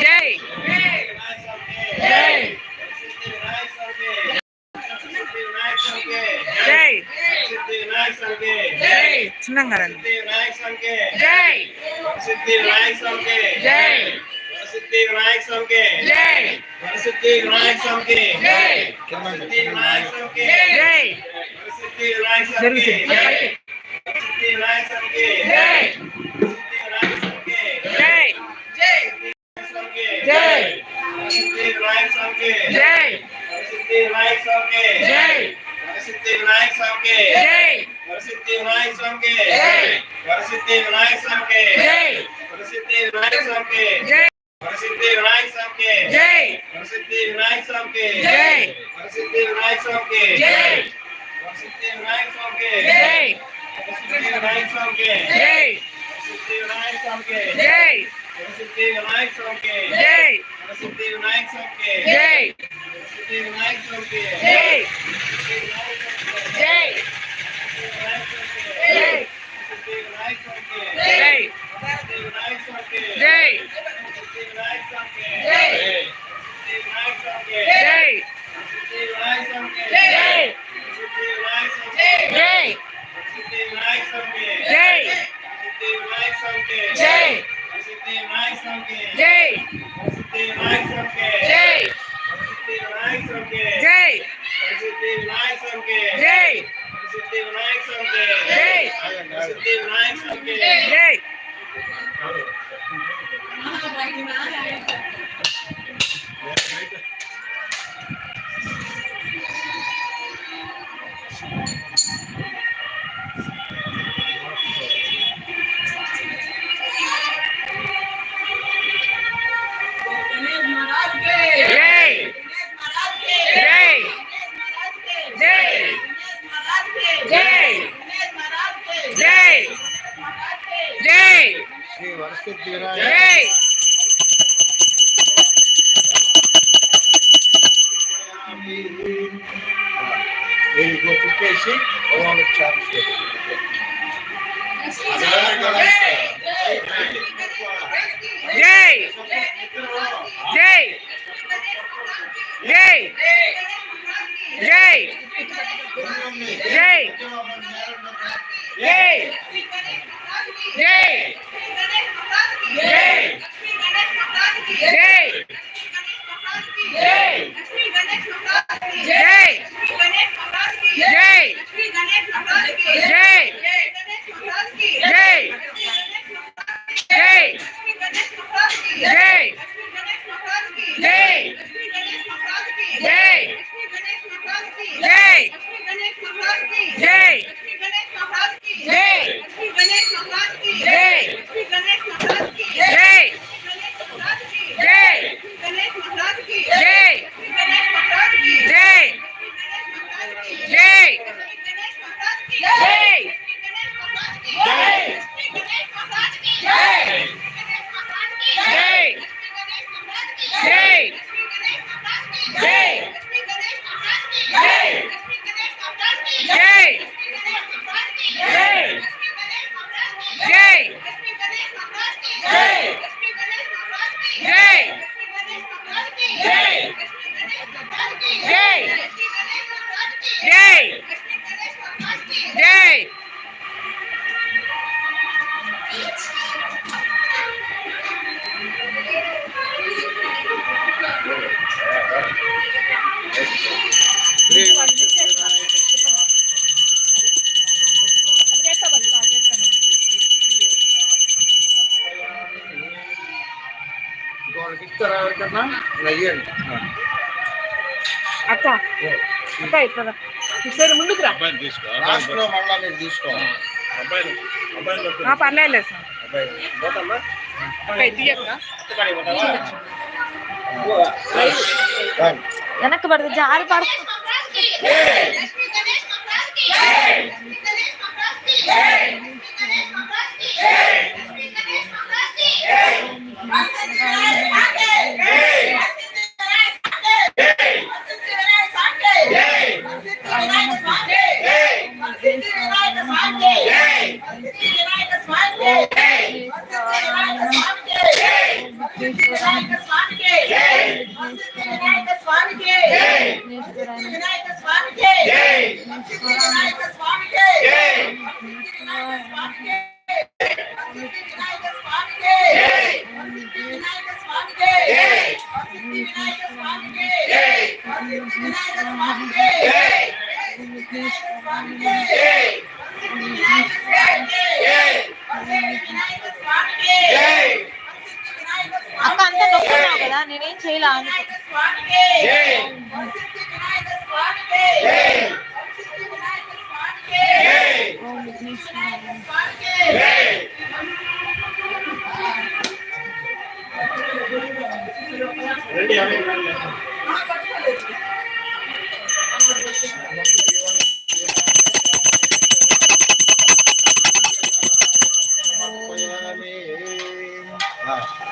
Jay. Jay. Jay. Jay. Senangaran. Jay. Siddhi Rai Samke. Jay. Siddhi Rai Samke. Jay. Siddhi Rai Samke. Jay. Siddhi Rai Samke. Jay. Siddhi Rai Samke. Jay. Siddhi Rai Samke. Jay. జై వరసిద్ధి వినాయక స్వామికి జై వరసిద్ధి వినాయక స్వామికి జై వరసిద్ధి వినాయక స్వామికి జై వరసిద్ధి వినాయక స్వామికి జై వరసిద్ధి వినాయక స్వామికి జై వరసిద్ధి వినాయక స్వామికి జై వరసిద్ధి వినాయక స్వామికి జై వరసిద్ధి వినాయక స్వామికి జై వరసిద్ధి వినాయక స్వామికి జై వరసిద్ధి వినాయక స్వామికి జై వరసిద్ధి వినాయక స్వామికి జై వరసిద్ధి వినాయక స్వామికి జై सिद्धि विनायक स्वामी के जय सिद्धि विनायक स्वामी के जय सिद्धि विनायक स्वामी के जय जय que Hey! Yay! Yay! Yay! Yay! Jay! Jay! Jay! जय जय जय గోడకి తయారు కన్నా నయ్యండి తీసుకో అంతా అయిపోదా సరే ముందుకు రా లాస్ట్లో మళ్ళా మీరు తీసుకో పర్లేదు సార్ వెనక్కి పడుతుంది జారి పడుతుంది Hey! நினைவு செய்யலாம்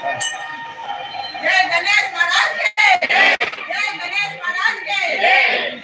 Thank you. జై గణేష్ మహారాజ్ జై. గణేష్ మహారాజ్ జై.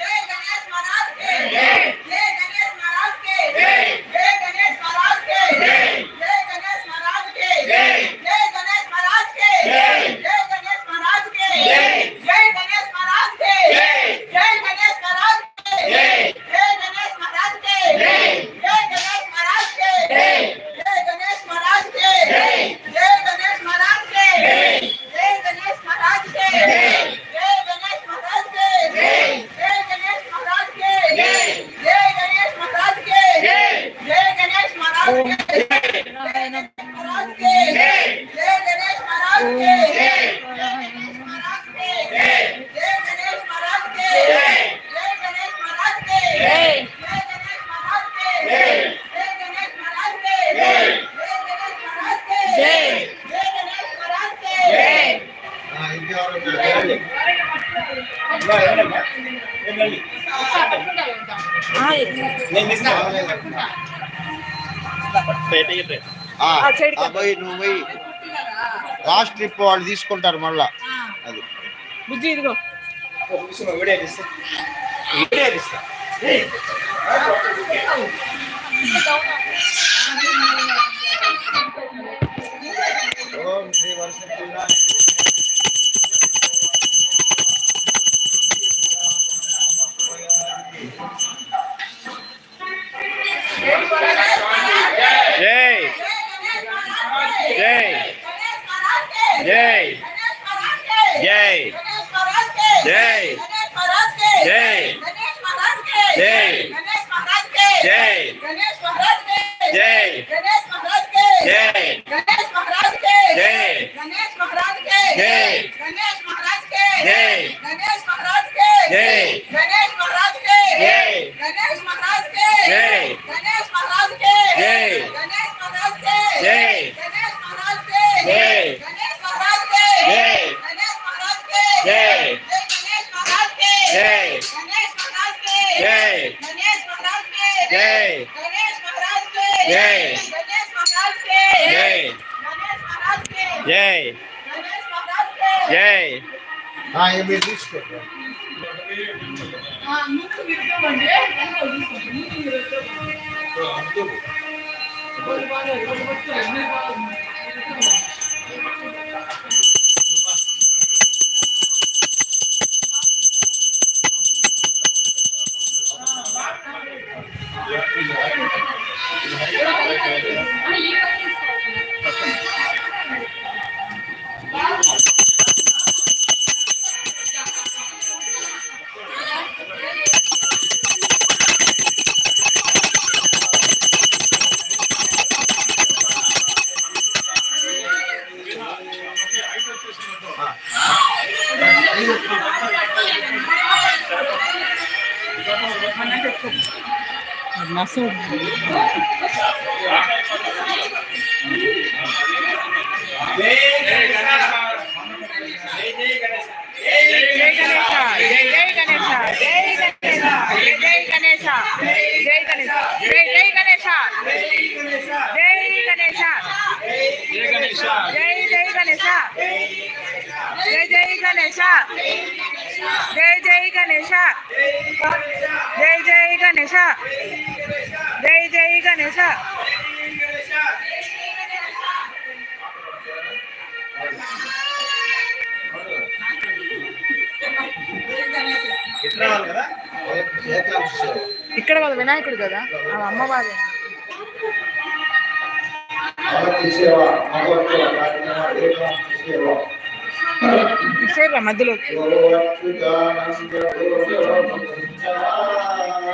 పోయి నువ్వు పోయి. లాస్ట్ ట్రిప్ వాళ్ళు తీసుకుంటారు మళ్ళా. అది. బుజ్జి ఇదిగో. ఓం శ్రీ వర్ష I am. masog. Jay Jay Ganesha! Jai Jay, Ganesha! Ganesha జై జై గణేశ ఇక్కడ వాళ్ళ వినాయకుడు కదా? వాళ్ళ అమ్మ వాళ్ళే మధ్యలో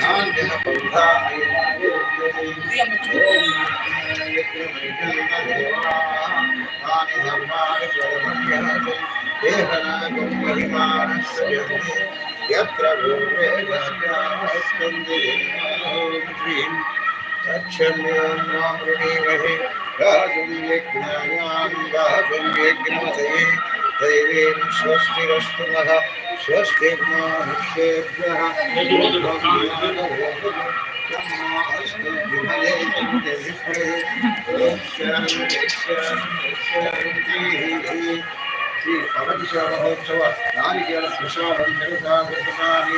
నాన్యః బౌద్ధా తాని ధర్మాని స్వరమణ్యः దేహనాగం మహిమానస్య यत्र भूमेगस्यास्कन्दिरेणाहोत्रीं तच्छम्योन्नामृणीमहे राजं यज्ञायां राजं यज्ञमसये दैवीं स्वस्तिरस्तु नः स्वस्तिर्मा मनुष्येभ्यः Thank you. శ్రీ పరమశ మహోత్సవ నారికేళ ప్రసాదం జగసాగతాని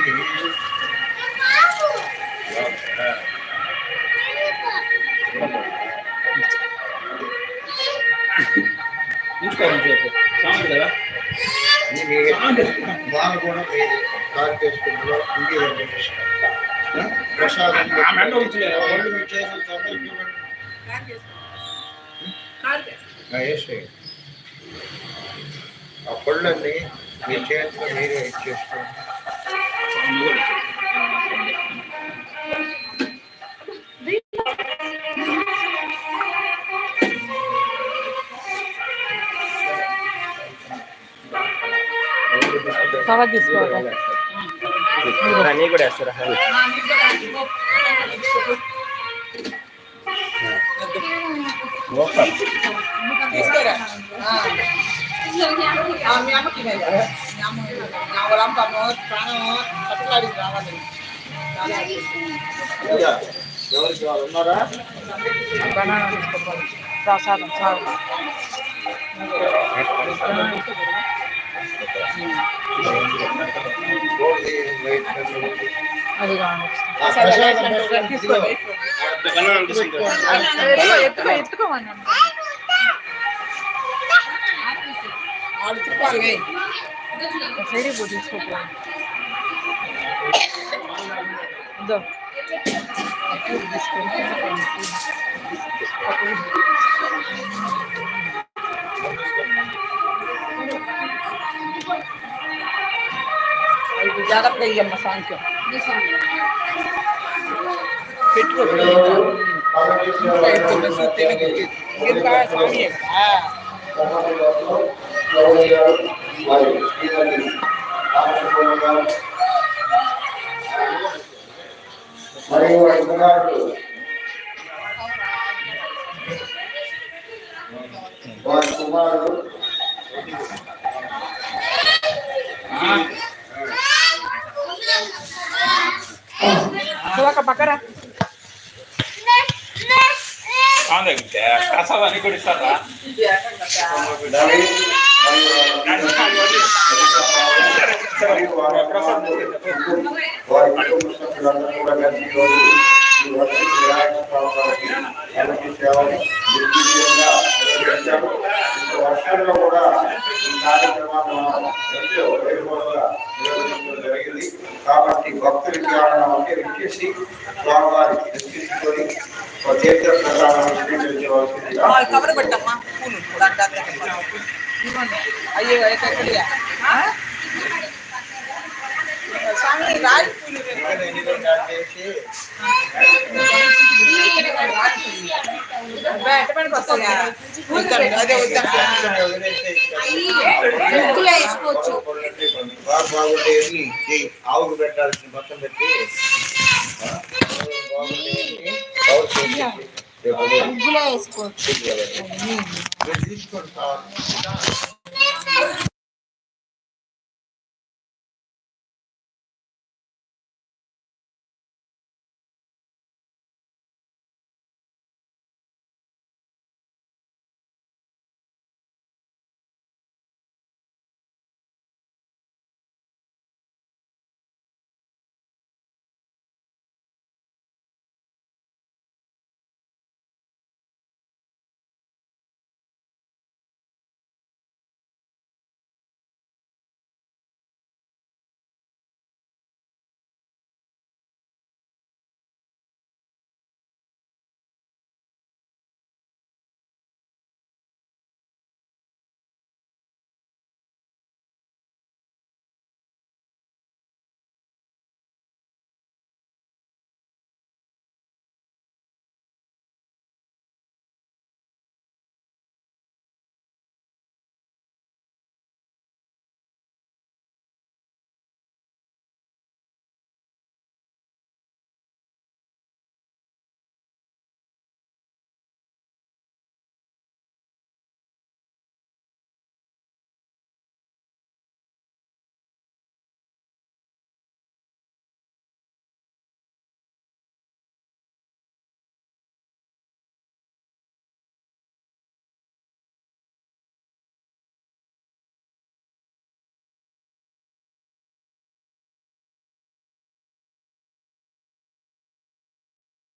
వాళ్ళు కూడా కాల్ చేసుకుంటారు ప్రసాదం వాళ్ళు మీ చేతులు అందరికీ ఇవ్వండి. ఆ, పళ్ళన్నీ మీ చేతిలో మీరే ఇచ్చేసుకోండి కవర్ తీసుకోవాలి. నీ కూడా వేస్తారా? తీసుకోరా? మీ అమ్మకి ఇవ్వండి. మీ అమ్మ నా వాళ్ళమ్మకమ్మో ప్రాణమో పట్టులాడికి రావాలి ఎవరికి వాళ్ళు ఉన్నారా బనానా తీసుకోవాలి ప్రసాదం చాలు గోల్డీ లైట్ కలర్. அடுத்து பாருங்க சைடே போட்டு வச்சுக்கோ இதோ ज़्यादा पड़ेगी अम्मा शाम को पेट्रोल तो सूते में गिर पाया स्वामी है। ఇయ్యమ్మ సాంఖ్యం పెట్టుకో ఇంకా స్వామి ఆ. మరియు అధికారులు వారి కుమారుడు చూడక పక్కరా ప్రసాదాన్ని కూడా ఇస్తారా రవి మరియు వారి కుటుంబ సభ్యులందరూ కూడా కలిసి ఈరోజు సేవలు వర్షంలో కూడా ఈ కార్యక్రమాన్ని మనం ఎంతో నిర్వహించడం జరిగింది కాబట్టి భక్తులకి ఆనందానికి విచ్చేసి స్వామివారి దర్శించుకొని ఒక తీర్థ స్వీకరించవలసింది స్వీకరించవలసిందిగా కవర్ పెట్టమ్మా పూలు అయ్యో ఎక్కడియా స్వామి రాజు పూలు ఎట్టపడికి వస్తాయా అదే వద్దా ముగ్గులో వేసుకోవచ్చు బాగా బాగుండేది చెయ్యి. ఆవుకు పెట్టాల్సిన మొత్తం పెట్టి Inglês, pô. Inglês, pô.